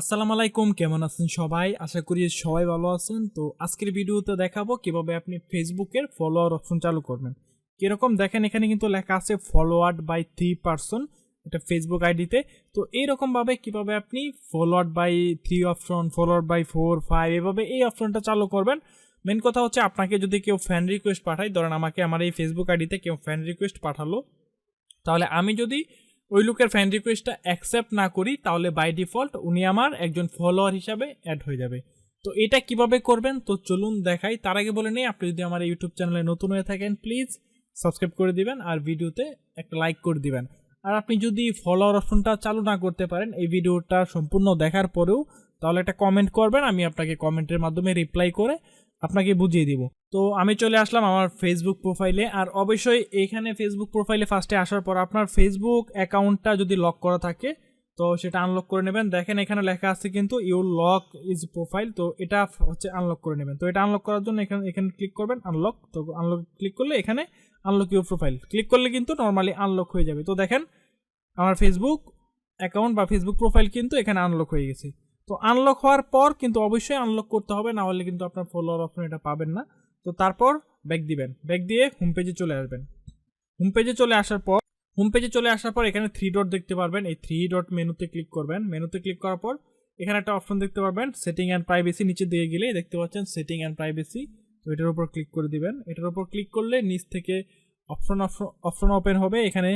আসসালামু আলাইকুম, কেমন আছেন সবাই? আশা করি সবাই ভালো আছেন। তো আজকের ভিডিওতে দেখাবো কীভাবে আপনি ফেসবুকের ফলোয়ার অপশন চালু করবেন। কীরকম দেখেন, এখানে কিন্তু লেখা আছে ফলোয়ার্ড বাই থ্রি পার্সন, এটা ফেসবুক আইডিতে। তো এইরকম ভাবে কীভাবে আপনি followed by three option followed by four, five, এভাবে এই অপশনটা চালু করবেন। মেন কথা হচ্ছে আপনাকে যদি কেউ ফ্যান রিকোয়েস্ট পাঠায়, ধরেন আমাকে আমার এই ফেসবুক আইডিতে কেউ ফ্যান রিকোয়েস্ট পাঠালো, তাহলে আমি যদি ওই লোকের ফ্যান রিকোয়েস্টটা অ্যাকসেপ্ট না করি, তাহলে বাই ডিফল্ট উনি আমার একজন ফলোয়ার হিসাবে অ্যাড হয়ে যাবে। তো এটা কীভাবে করবেন? তো চলুন দেখাই। তার আগে বলে নিই, আপনি যদি আমার ইউটিউব চ্যানেলে নতুন হয়ে থাকেন প্লিজ সাবস্ক্রাইব করে দিবেন আর ভিডিওতে একটা লাইক করে দিবেন। আর আপনি যদি ফলোয়ার অপশনটা চালু না করতে পারেন, এই ভিডিওটা সম্পূর্ণ দেখার পরেও, তাহলে একটা কমেন্ট করবেন, আমি আপনাকে কমেন্টের মাধ্যমে রিপ্লাই করে আপনাকে বুঝিয়ে দিব। তো আমি চলে আসলাম আমার ফেসবুক প্রোফাইলে আর অবশ্যই এখানে ফেসবুক প্রোফাইলে ফার্স্টে আসার পর আপনার ফেসবুক অ্যাকাউন্টটা যদি লক করা থাকে, তো সেটা আনলক করে নেবেন। দেখেন এখানে লেখা আছে কিন্তু ইউর লক ইজ প্রোফাইল তো এটা হচ্ছে আনলক করে নেবেন। তো এটা আনলক করার জন্য এখানে এখানে ক্লিক করবেন আনলক তো আনলক ক্লিক করলে এখানে আনলক ইউর প্রোফাইল ক্লিক করলে কিন্তু নর্মালি আনলক হয়ে যাবে। তো দেখেন, আমার ফেসবুক অ্যাকাউন্ট বা ফেসবুক প্রোফাইল কিন্তু এখানে আনলক হয়ে গেছে। তো আনলক হওয়ার পর কিন্তু অবশ্যই আনলক করতে হবে, না হলে কিন্তু আপনার ফলোয়ার অপশন এটা পাবেন না। তো তারপর ব্যাক দিবেন। ব্যাক দিয়ে হোম পেজে চলে আসবেন। হোম পেজে চলে আসার পর হোম পেজে চলে আসার পর এখানে থ্রি ডট দেখতে পারবেন। এই থ্রি ডট মেনুতে ক্লিক করবেন। মেনুতে ক্লিক করার পর এখানে একটা অপশন দেখতে পারবেন সেটিং অ্যান্ড প্রাইভেসি নিচের দিয়ে গেলে দেখতে পাচ্ছেন সেটিং অ্যান্ড প্রাইভেসি তো এটার উপর ক্লিক করে দিবেন। এটার উপর ক্লিক করলে নিচ থেকে অপশন অপশন ওপেন হবে। এখানে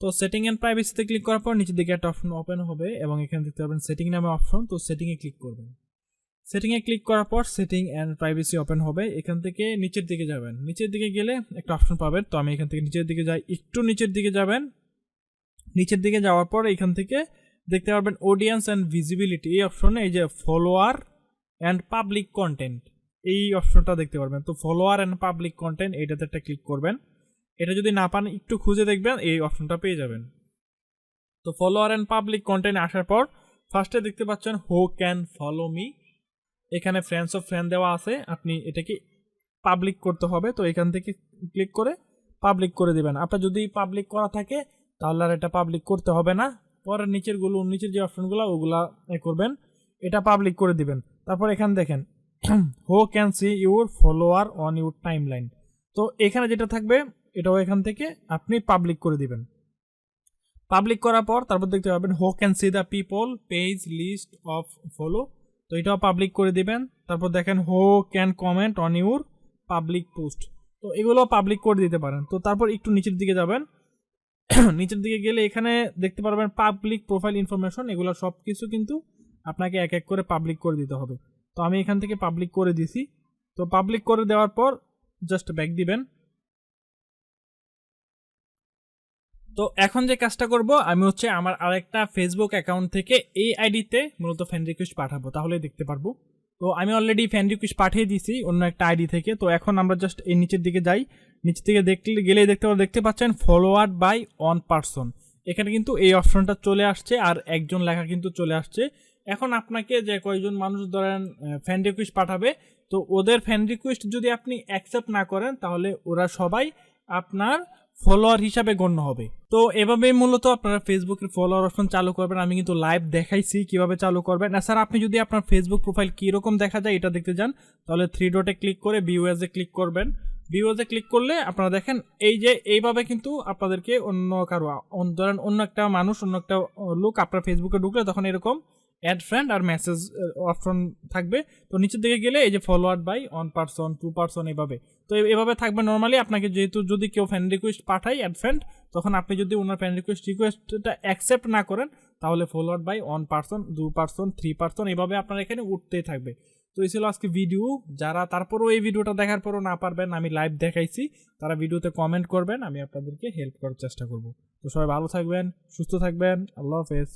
তো সেটিং অ্যান্ড প্রাইভেসিতে ক্লিক করার পর নিচের দিকে একটা অপশন ওপেন হবে এবং এখানে দেখতে পাবেন সেটিং নামে অপশন তো সেটিংয়ে ক্লিক করবেন। সেটিংয়ে ক্লিক করার পর সেটিং অ্যান্ড প্রাইভেসি ওপেন হবে। এখান থেকে নিচের দিকে যাবেন। নিচের দিকে গেলে একটা অপশন পাবেন। তো আমি এখান থেকে নিচের দিকে যাই, একটু নিচের দিকে যাবেন। নিচের দিকে যাওয়ার পর এখান থেকে দেখতে পারবেন অডিয়েন্স অ্যান্ড ভিজিবিলিটি এই অপশনে এই যে ফলোয়ার অ্যান্ড পাবলিক কন্টেন্ট এই অপশনটা দেখতে পারবেন। তো ফলোয়ার অ্যান্ড পাবলিক কন্টেন্ট এইটাতে একটা ক্লিক করবেন। এটা যদি না পান, একটু খুঁজে দেখবেন, এই অপশনটা পেয়ে যাবেন। তো ফলোয়ার অ্যান্ড পাবলিক কন্টেন্ট আসার পর ফার্স্টে দেখতে পাচ্ছেন হো ক্যান ফলো মি এখানে ফ্রেন্ডস অফ ফ্রেন্ড দেওয়া আছে, আপনি এটাকে পাবলিক করতে হবে। তো এখান থেকে ক্লিক করে পাবলিক করে দিবেন। আপনার যদি পাবলিক করা থাকে, তাহলে আর এটা পাবলিক করতে হবে না। পরের নিচেরগুলো, নিচের যে অপশনগুলো ওগুলা এ করবেন। এটা পাবলিক করে দিবেন। তারপর এখানে দেখেন who can see your follower on your timeline তো এখানে যেটা থাকবে এটাও এখান থেকে আপনি পাবলিক করে দিবেন। পাবলিক করার পর তারপর দেখতে পাবেন who can see the people page list of follow. তো এটাও পাবলিক করে দিবেন। তারপর দেখেন who can comment on your public post. তো এগুলো পাবলিক করে দিতে পারেন। তো তারপর একটু নিচের দিকে যাবেন। নিচের দিকে গেলে এখানে দেখতে পারবেন পাবলিক প্রোফাইল ইনফরমেশন এগুলো সব কিছু কিন্তু আপনাকে এক এক করে পাবলিক করে দিতে হবে। তো আমি এখান থেকে পাবলিক করে দিছি। তো পাবলিক করে দেওয়ার পর জাস্ট ব্যাক দিবেন। তো এখন যে কাজটা করব, আমি হচ্ছে আমার আরেকটা ফেসবুক অ্যাকাউন্ট থেকে এই আইডিতে মূলত ফ্যান রিকোয়েস্ট পাঠাবো তাহলে দেখতে পারব। তো আমি অলরেডি ফ্যান রিকোয়েস্ট পাঠিয়ে দিয়েছি অন্য একটা আইডি থেকে। তো এখন আমরা জাস্ট এই নিচের দিকে যাই। নিচের দিকে দেখলে, গেলেই দেখতে দেখতে পাচ্ছেন ফলোয়ার্ড বাই অন পার্সন এখানে কিন্তু এই অপশনটা চলে আসছে আর একজন লেখা কিন্তু চলে আসছে। এখন আপনাকে যে কয়েকজন মানুষ ধরেন ফ্যান রিকোয়েস্ট পাঠাবে, তো ওদের ফ্যান রিকোয়েস্ট যদি আপনি অ্যাকসেপ্ট না করেন, তাহলে ওরা সবাই আপনার ফলোয়ার হিসাবে গণ্য হবে। তো এভাবে মূলত আপনারা ফেসবুকের ফলোয়ার অপশন চালু করবেন। আমি কিন্তু লাইভ দেখাইছি কীভাবে চালু করবেন। না স্যার আপনি যদি আপনার ফেসবুক প্রোফাইল কীরকম দেখা যায় এটা দেখতে যান তাহলে থ্রি ডটে ক্লিক করে ভিউএসে ক্লিক করবেন। ভিউএসে ক্লিক করলে আপনারা দেখেন, এই যে এইভাবে কিন্তু আপনাদেরকে অন্য কারও, ধরেন অন্য একটা মানুষ, অন্য একটা লোক আপনার ফেসবুকে ঢুকলে তখন এরকম অ্যাড ফ্রেন্ড আর মেসেজ অপশন থাকবে। তো নিচের দিকে গেলে এই যে followed by one person two person এভাবে। তো এভাবে থাকবে নর্মালি আপনাকে যেহেতু যদি কেউ ফ্রেন্ড রিকোয়েস্ট পাঠায় অ্যাড ফ্রেন্ড তখন আপনি যদি ওনার ফ্রেন্ড রিকোয়েস্ট রিকোয়েস্টটা অ্যাকসেপ্ট না করেন, তাহলে ফলোয়ার্ড বাই ওয়ান পার্সন দু পার্সন থ্রি পার্সন এভাবে আপনার এখানে উঠতেই থাকবে। তো এই ছিল আজকে ভিডিও যারা তারপরেও এই ভিডিওটা দেখার পরও না পারবেন, আমি লাইভ দেখাইছি। তারা ভিডিওতে কমেন্ট করবেন, আমি আপনাদেরকে হেল্প করার চেষ্টা করব। তো সবাই ভালো থাকবেন, সুস্থ থাকবেন। আল্লাহ হাফেজ।